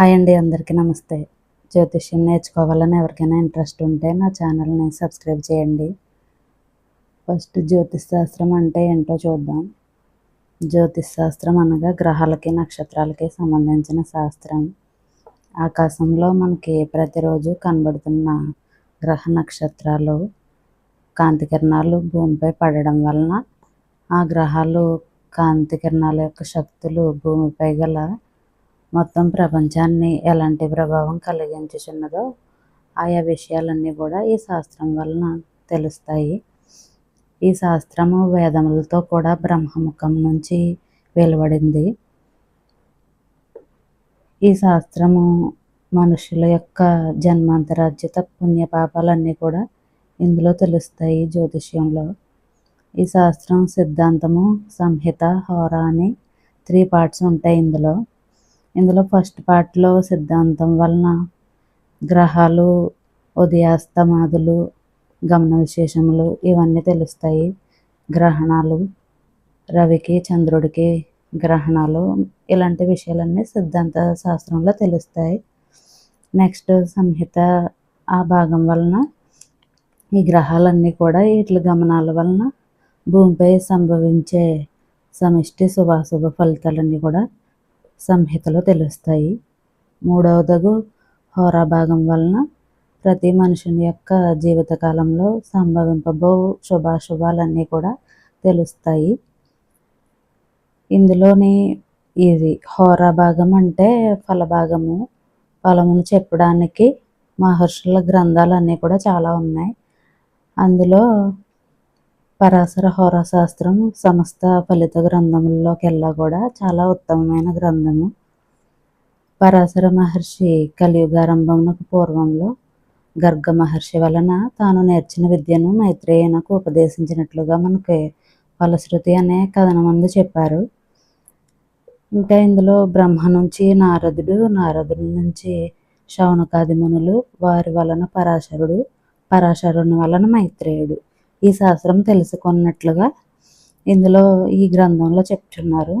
Hi అండి అందరికీ నమస్తే. జ్యోతిష్యం నేర్చుకోవాలని ఎవరికైనా ఇంట్రెస్ట్ ఉంటే నా ఛానల్ని సబ్స్క్రైబ్ చేయండి. ఫస్ట్ జ్యోతిష్ శాస్త్రం అంటే ఏంటో చూద్దాం. జ్యోతిష్ శాస్త్రం అనగా గ్రహాలకి నక్షత్రాలకి సంబంధించిన శాస్త్రం. ఆకాశంలో మనకి ప్రతిరోజు కనబడుతున్న గ్రహ నక్షత్రాలు కాంతి కిరణాలు భూమిపై పడడం వలన ఆ గ్రహాలు కాంతి కిరణాల యొక్క శక్తులు భూమిపై గల మొత్తం ప్రపంచాన్ని ఎలాంటి ప్రభావం కలిగించుచున్నదో ఆయా విషయాలన్నీ కూడా ఈ శాస్త్రం వలన తెలుస్తాయి. ఈ శాస్త్రము వేదములతో కూడా బ్రహ్మముఖం నుంచి వెలువడింది. ఈ శాస్త్రము మనుషుల యొక్క జన్మాంతరాజ్యత పుణ్యపాపాలన్నీ కూడా ఇందులో తెలుస్తాయి జ్యోతిష్యంలో. ఈ శాస్త్రం సిద్ధాంతము సంహిత హోరా అని త్రీ పార్ట్స్ ఉంటాయి ఇందులో. ఇందులో ఫస్ట్ పార్ట్లో సిద్ధాంతం వలన గ్రహాలు ఉదయాస్తమాదులు గమన విశేషములు ఇవన్నీ తెలుస్తాయి. గ్రహణాలు రవికి చంద్రుడికి గ్రహణాలు ఇలాంటి విషయాలన్నీ సిద్ధాంత శాస్త్రంలో తెలుస్తాయి. నెక్స్ట్ సంహిత ఆ భాగం వలన ఈ గ్రహాలన్నీ కూడా వీటి గమనాల వలన భూమిపై సంభవించే సమిష్టి శుభాశుభ ఫలితాలన్నీ కూడా సంహితలో తెలుస్తాయి. మూడవదగు హోరా భాగం వలన ప్రతి మనుషుని యొక్క జీవితకాలంలో సంభవింపబో శుభాశుభాలన్నీ కూడా తెలుస్తాయి. ఇందులోని ఇది హోరా భాగం అంటే ఫలభాగము. ఫలమును చెప్పడానికి మహర్షుల గ్రంథాలన్నీ కూడా చాలా ఉన్నాయి. అందులో పరాశర హోరాశాస్త్రం సమస్త ఫలిత గ్రంథముల్లోకెల్లా కూడా చాలా ఉత్తమమైన గ్రంథము. పరాశర మహర్షి కలియుగారంభమునకు పూర్వంలో గర్గ మహర్షి వలన తాను నేర్చిన విద్యను మైత్రేయునకు ఉపదేశించినట్లుగా మనకి ఫలశ్రుతి అనే కథనమందు చెప్పారు. ఇంకా ఇందులో బ్రహ్మ నుంచి నారదుడు నారదుడి నుంచి శౌనకాది మునులు వారి వలన పరాశరుడు పరాశరుని వలన మైత్రేయుడు. ఈ శాస్త్రం తెలుసుకున్నట్లుగా ఇందులో ఈ గ్రంథంలో చెప్తున్నారు.